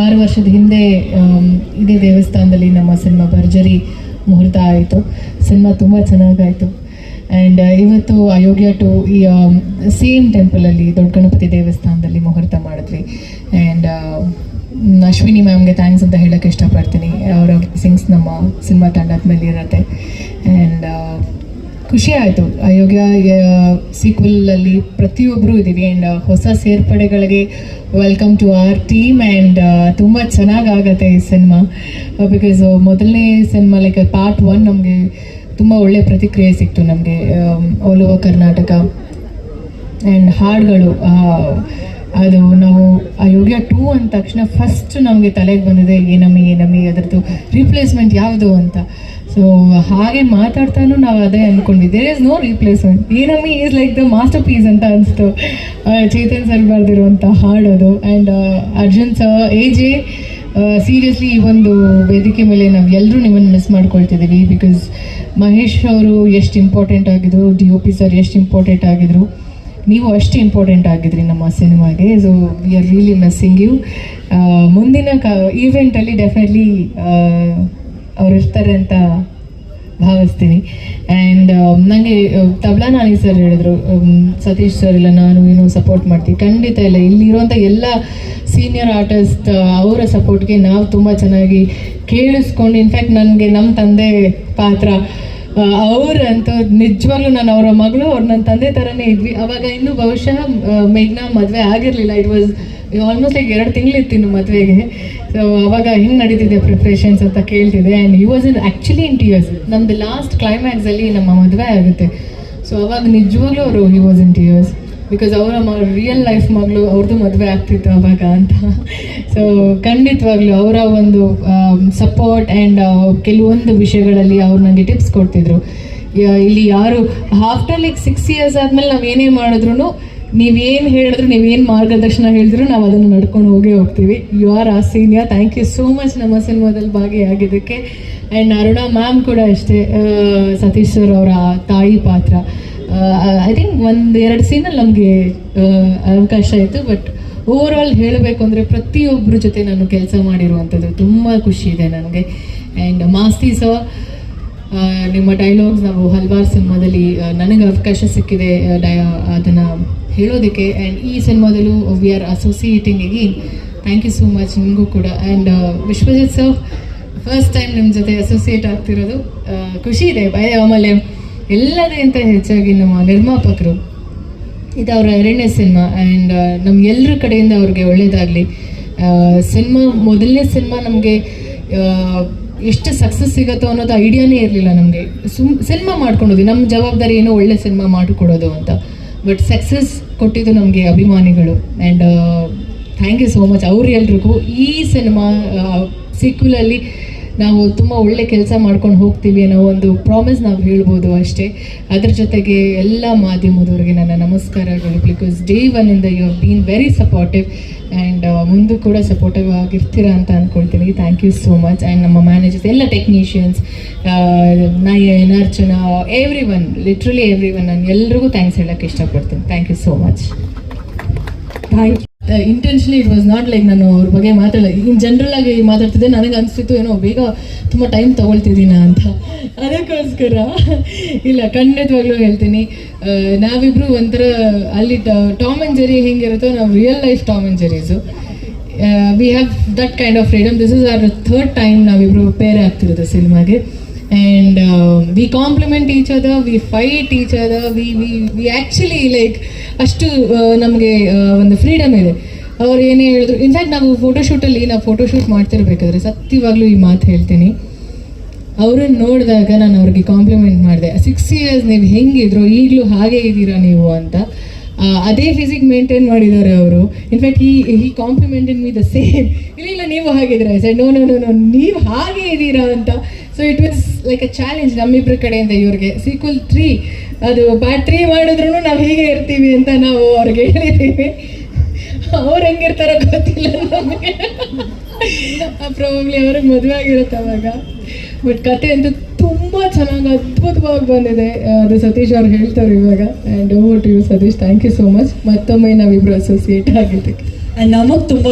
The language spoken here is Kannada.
ಆರು ವರ್ಷದ ಹಿಂದೆ ಇದೇ ದೇವಸ್ಥಾನದಲ್ಲಿ ನಮ್ಮ ಸಿನಿಮಾ ಭರ್ಜರಿ ಮುಹೂರ್ತ ಆಯಿತು. ಸಿನಿಮಾ ತುಂಬ ಚೆನ್ನಾಗಾಯಿತು. ಆ್ಯಂಡ್ ಇವತ್ತು ಅಯೋಗ್ಯ ಟು ಈ ಸೇಮ್ ಟೆಂಪಲಲ್ಲಿ ದೊಡ್ಡ ಗಣಪತಿ ದೇವಸ್ಥಾನದಲ್ಲಿ ಮುಹೂರ್ತ ಮಾಡಿದ್ವಿ. ಆ್ಯಂಡ್ ಅಶ್ವಿನಿ ಮ್ಯಾಮ್ಗೆ ಥ್ಯಾಂಕ್ಸ್ ಅಂತ ಹೇಳೋಕ್ಕೆ ಇಷ್ಟಪಡ್ತೀನಿ. ಅವರ ಸಿಂಗ್ಸ್ ನಮ್ಮ ಸಿನಿಮಾ ತಂಡದ ಮೇಲೆ ಇರುತ್ತೆ ಆ್ಯಂಡ್ ಖುಷಿ ಆಯಿತು ಅಯೋಗ್ಯ ಸೀಕ್ವಲಲ್ಲಿ ಪ್ರತಿಯೊಬ್ಬರು ಇದ್ದೀವಿ. ಆ್ಯಂಡ್ ಹೊಸ ಸೇರ್ಪಡೆಗಳಿಗೆ welcome to our team and ತುಂಬ ಚೆನ್ನಾಗಾಗತ್ತೆ ಈ ಸಿನಿಮಾ ಬಿಕಾಸ್ ಮೊದಲನೇ ಸಿನಿಮಾ ಲೈಕ್ ಪಾರ್ಟ್ ಒನ್ ನಮಗೆ ತುಂಬ ಒಳ್ಳೆ ಪ್ರತಿಕ್ರಿಯೆ ಸಿಕ್ತು ನಮಗೆ ಆಲ್ ಓವರ್ ಕರ್ನಾಟಕ ಆ್ಯಂಡ್ ಹಾಡುಗಳು ಅದು ನಾವು ಅಯೋಗ್ಯ ಟೂ ಅಂದ ತಕ್ಷಣ ಫಸ್ಟ್ ನಮಗೆ ತಲೆಗೆ ಬಂದಿದೆ ಏನಮ್ಮಿ ಏನಮ್ಮಿ ಅದರದ್ದು ರಿಪ್ಲೇಸ್ಮೆಂಟ್ ಯಾವುದು? ಅಂತ. ಸೊ ಹಾಗೆ ಮಾತಾಡ್ತಾನು ನಾವು ಅದೇ ಅನ್ಕೊಂಡ್ವಿ. ದೇರ್ ಇಸ್ ನೋ ರೀಪ್ಲೇಸ್ಮೆಂಟ್ ಏನಮ್ಮಿ is like the masterpiece ಅಂತ ಅನಿಸ್ತು. ಚೇತನ್ ಸರ್ ಬರೆದಿರುವಂಥ ಅದು and Arjun sir a seriously ಈ ಒಂದು ವೇದಿಕೆ ಮೇಲೆ ನಾವು ಎಲ್ಲರೂ ನಿಮ್ಮನ್ನು ಮಿಸ್ ಮಾಡ್ಕೊಳ್ತಿದ್ದೀವಿ ಬಿಕಾಸ್ ಮಹೇಶ್ ಅವರು ಎಷ್ಟು ಇಂಪಾರ್ಟೆಂಟ್ ಆಗಿದ್ರು ಡಿ ಒ ಪಿ ಸರ್ ಎಷ್ಟು ಇಂಪಾರ್ಟೆಂಟ್ ಆಗಿದ್ರು. ನೀವು ಅಷ್ಟು ಇಂಪಾರ್ಟೆಂಟ್ ಆಗಿದ್ರಿ ನಮ್ಮ ಸಿನಿಮಾಗೆ. So we are really missing you ಮುಂದಿನ ಕ ಈವೆಂಟಲ್ಲಿ ಡೆಫಿನೆಟ್ಲಿ ಅವ್ರು ಇರ್ತಾರೆ ಅಂತ ಭಾವಿಸ್ತೀನಿ. ಆ್ಯಂಡ್ ನನಗೆ ತಬ್ಲಾ ನಾನಿ ಸರ್ ಹೇಳಿದ್ರು um, ಸತೀಶ್ ಸರ್ ಇಲ್ಲ ನಾನು ಏನು ಸಪೋರ್ಟ್ ಮಾಡ್ತೀನಿ ಖಂಡಿತ ಇಲ್ಲ. ಇಲ್ಲಿರುವಂಥ ಎಲ್ಲ ಸೀನಿಯರ್ ಆರ್ಟಿಸ್ಟ್ ಅವರ ಸಪೋರ್ಟ್ಗೆ ನಾವು ತುಂಬ ಚೆನ್ನಾಗಿ ಕೇಳಿಸ್ಕೊಂಡು ಇನ್ಫ್ಯಾಕ್ಟ್ ನನಗೆ ನಮ್ಮ ತಂದೆ ಪಾತ್ರ ಅವ್ರಂತೂ ನಿಜವಾಗ್ಲೂ ನಾನು ಅವರ ಮಗಳು ಅವ್ರು ನನ್ನ ತಂದೆ ಥರನೇ ಇದ್ವಿ. ಅವಾಗ ಇನ್ನೂ ಬಹುಶಃ ಮೇಘ್ನಾ ಮದುವೆ ಆಗಿರಲಿಲ್ಲ. ಇಟ್ ವಾಸ್ ಆಲ್ಮೋಸ್ಟ್ ಲೈಕ್ ಎರಡು ತಿಂಗಳಿತ್ತು ಇನ್ನು ಮದುವೆಗೆ. ಸೊ ಅವಾಗ ಹಿಂಗೆ ನಡೀತಿದೆ ಪ್ರಿಪ್ರೇಷನ್ಸ್ ಅಂತ ಕೇಳ್ತಿದೆ. And you was in actually in tears ನಮ್ಮದು ಲಾಸ್ಟ್ ಕ್ಲೈಮ್ಯಾಕ್ಸಲ್ಲಿ ನಮ್ಮ ಮದುವೆ ಆಗುತ್ತೆ. ಸೊ ಅವಾಗ ನಿಜವಾಗ್ಲೂ ಅವರು he was in tears because ಅವರ ಮ ರಿಯಲ್ ಲೈಫ್ ಮಗಳು ಅವ್ರದ್ದು ಮದುವೆ ಆಗ್ತಿತ್ತು ಅವಾಗ ಅಂತ. ಸೊ ಖಂಡಿತವಾಗ್ಲೂ ಅವರ ಒಂದು ಸಪೋರ್ಟ್ ಆ್ಯಂಡ್ ಕೆಲವೊಂದು ವಿಷಯಗಳಲ್ಲಿ ಅವ್ರು ನನಗೆ ಟಿಪ್ಸ್ ಕೊಡ್ತಿದ್ರು. ಇಲ್ಲಿ ಯಾರು ಆಫ್ಟರ್ ಲೈಕ್ ಸಿಕ್ಸ್ ಇಯರ್ಸ್ ಆದಮೇಲೆ ನಾವು ಏನೇ ಮಾಡಿದ್ರು ನೀವೇನು ಹೇಳಿದ್ರು ನೀವೇನು ಮಾರ್ಗದರ್ಶನ ಹೇಳಿದ್ರು, ನಾವು ಅದನ್ನು ನಡ್ಕೊಂಡು ಹೋಗೇ ಹೋಗ್ತೀವಿ. You are a senior thank you so much ನಮ್ಮ ಸಿನಿಮಾದಲ್ಲಿ ಭಾಗಿಯಾಗಿದ್ದಕ್ಕೆ. ಆ್ಯಂಡ್ ಅರುಣಾ ಮ್ಯಾಮ್ ಕೂಡ ಅಷ್ಟೇ. ಸತೀಶ್ ಸರ್ ಅವರ ತಾಯಿ ಪಾತ್ರ. ಐ ಥಿಂಕ್ ಒಂದು ಎರಡು ಸೀನಲ್ಲಿ ನಮಗೆ ಅವಕಾಶ ಇತ್ತು ಬಟ್ ಓವರ್ ಆಲ್ ಹೇಳಬೇಕು ಅಂದರೆ ಪ್ರತಿಯೊಬ್ಬರ ಜೊತೆ ನಾನು ಕೆಲಸ ಮಾಡಿರುವಂಥದ್ದು ತುಂಬ ಖುಷಿ ಇದೆ ನನಗೆ. ಆ್ಯಂಡ್ ಮಾಸ್ತಿ ಸರ್ ನಿಮ್ಮ ಡೈಲಾಗ್ಸ್ ನಾವು ಹಲವಾರು ಸಿನಿಮಾದಲ್ಲಿ ನನಗೆ ಅವಕಾಶ ಸಿಕ್ಕಿದೆ ಡಯ, ಅದನ್ನು ಹೇಳೋದಕ್ಕೆ. ಆ್ಯಂಡ್ ಈ ಸಿನಿಮಾದಲ್ಲೂ we are associating again thank you so much ನಿಮಗೂ ಕೂಡ. And Vishwajit sir first time ನಿಮ್ಮ ಜೊತೆ ಅಸೋಸಿಯೇಟ್ ಆಗ್ತಿರೋದು ಖುಷಿ ಇದೆ. ಭಯ ಆಮೇಲೆ ಎಲ್ಲದಕ್ಕಿಂತ ಹೆಚ್ಚಾಗಿ ನಮ್ಮ ನಿರ್ಮಾಪಕರು, ಇದು ಅವರ ಎರಡನೇ ಸಿನಿಮಾ ಆ್ಯಂಡ್ ನಮ್ಗೆಲ್ಲರ ಕಡೆಯಿಂದ ಅವ್ರಿಗೆ ಒಳ್ಳೆಯದಾಗಲಿ ಸಿನಿಮಾ, ಮೊದಲನೇ ಸಿನಿಮಾ ನಮಗೆ ಎಷ್ಟು ಸಕ್ಸಸ್ ಸಿಗುತ್ತೋ ಅನ್ನೋದು ಐಡಿಯಾನೇ ಇರಲಿಲ್ಲ ನಮಗೆ. ಸುಮ್, ಸಿನಿಮಾ ಮಾಡ್ಕೊಂಡೋದು ನಮ್ಮ ಜವಾಬ್ದಾರಿ ಏನೋ ಒಳ್ಳೆ ಸಿನಿಮಾ ಮಾಡಿಕೊಡೋದು ಅಂತ. ಬಟ್ ಸಕ್ಸಸ್ ಕೊಟ್ಟಿದ್ದು ನಮಗೆ ಅಭಿಮಾನಿಗಳು. And thank you so much ಅವ್ರು ಎಲ್ರಿಗೂ ಈ ಸಿನಿಮಾ ಸೀಕ್ವಲಲ್ಲಿ ನಾವು ತುಂಬ ಒಳ್ಳೆ ಕೆಲಸ ಮಾಡ್ಕೊಂಡು ಹೋಗ್ತೀವಿ ಅನ್ನೋ ಒಂದು ಪ್ರಾಮಿಸ್ ನಾವು ಹೇಳ್ಬೋದು ಅಷ್ಟೇ. ಅದ್ರ ಜೊತೆಗೆ ಎಲ್ಲ ಮಾಧ್ಯಮದವ್ರಿಗೆ ನನ್ನ ನಮಸ್ಕಾರಗಳು ಬಿಕಾಸ್ ಡೇ ಒನ್ ಇಂದ you have been very supportive and ಮುಂದೆ ಕೂಡ ಸಪೋರ್ಟಿವ್ ಆಗಿರ್ತೀರಾ ಅಂತ ಅಂದ್ಕೊಳ್ತೀನಿ thank you so much and ನಮ್ಮ ಮ್ಯಾನೇಜರ್ಸ್ ಎಲ್ಲ technicians Nayan Archana every one literally every one ನಾನು ಎಲ್ರಿಗೂ ಥ್ಯಾಂಕ್ಸ್ ಹೇಳೋಕ್ಕೆ ಇಷ್ಟಪಡ್ತೀನಿ. Thank you so much thank you intentionally it was not like ನಾನು ಅವ್ರ ಬಗ್ಗೆ ಮಾತಾಡಲ್ಲ. ಇನ್ ಜನರಲ್ ಆಗಿ ಮಾತಾಡ್ತಿದ್ದೆ. ನನಗೆ ಅನಿಸ್ತಿತ್ತು ಏನೋ ಬೇಗ ತುಂಬ ಟೈಮ್ ತಗೊಳ್ತಿದ್ದೀನ ಅಂತ. ಅದಕ್ಕೋಸ್ಕರ ಇಲ್ಲ ಖಂಡಿತವಾಗ್ಲೂ ಹೇಳ್ತೀನಿ. ಆ, ನಾವಿಬ್ರು ಒಂಥರ ಅಲ್ಲಿ ಟಾಮ್ ಆ್ಯಂಡ್ ಜೆರಿ ಹೆಂಗಿರುತ್ತೋ ನಾವು real life Tom and Jerrys we have that kind of freedom this is our third time ನಾವಿಬ್ರು ಪೇರೆ ಆಗ್ತಿರೋದು ಸಿನಿಮಾಗೆ. And we compliment each other we fight each other we we we actually like ಅಷ್ಟು ನಮಗೆ ಒಂದು ಫ್ರೀಡಮ್ ಇದೆ. ಅವ್ರು ಏನೇ ಹೇಳಿದ್ರು ಇನ್ಫ್ಯಾಕ್ಟ್ ನಾವು ಫೋಟೋಶೂಟಲ್ಲಿ ನಾವು ಫೋಟೋಶೂಟ್ ಮಾಡ್ತಿರ್ಬೇಕಾದ್ರೆ ಸತ್ಯವಾಗ್ಲೂ ಈ ಮಾತು ಹೇಳ್ತೀನಿ. ಅವ್ರನ್ನ ನೋಡಿದಾಗ ನಾನು ಅವ್ರಿಗೆ ಕಾಂಪ್ಲಿಮೆಂಟ್ ಮಾಡಿದೆ ಸಿಕ್ಸ್ ಇಯರ್ಸ್ ನೀವು ಹೆಂಗಿದ್ರು, ಈಗಲೂ ಹಾಗೆ ಇದ್ದೀರಾ ನೀವು? ಅಂತ. ಅದೇ ಫಿಸಿಕ್ ಮೇಂಟೈನ್ ಮಾಡಿದ್ದಾರೆ ಅವರು. ಇನ್ಫ್ಯಾಕ್ಟ್ ಈ ಈ ಕಾಂಪ್ಲಿಮೆಂಟೆಡ್ ಮೀ ದ ಸೇಮ್ ಇಲ್ಲ ಇಲ್ಲ, ನೀವು ಹಾಗಿದ್ದೀರಾ sir no no no no ನೀವು ಹಾಗೆ ಇದ್ದೀರಾ? ಅಂತ. So it was like a challenge ನಮ್ಮಿಬ್ಬರ ಕಡೆಯಿಂದ ಇವ್ರಿಗೆ. ಸೀಕ್ವಲ್ ತ್ರೀ ಅದು ಪಾರ್ಟ್ ತ್ರೀ ಮಾಡಿದ್ರು ನಾವು ಹೀಗೆ ಇರ್ತೀವಿ ಅಂತ ನಾವು ಅವ್ರಿಗೆ ಹೇಳಿದ್ದೀವಿ ಅವ್ರು ಹೆಂಗಿರ್ತಾರೋ ಗೊತ್ತಿಲ್ಲ ನಮಗೆ. ಪ್ರಾಬ್ಲಿ ಅವ್ರಿಗೆ ಮದುವೆ ಆಗಿರುತ್ತೆ ಅವಾಗ. ಬಟ್ ಕತೆ ಅಂತೂ ತುಂಬ ಚೆನ್ನಾಗಿ, ಅದ್ಭುತವಾಗಿ ಬಂದಿದೆ. ಅದು ಸತೀಶ್ ಅವ್ರು ಹೇಳ್ತಾರೆ ಇವಾಗ. And over to you Satish. Thank you so much ಮತ್ತೊಮ್ಮೆ ನಾವಿಬ್ರು ಅಸೋಸಿಯೇಟ್ ಆಗಿದ್ದಕ್ಕೆ. ನಮಗೆ ತುಂಬ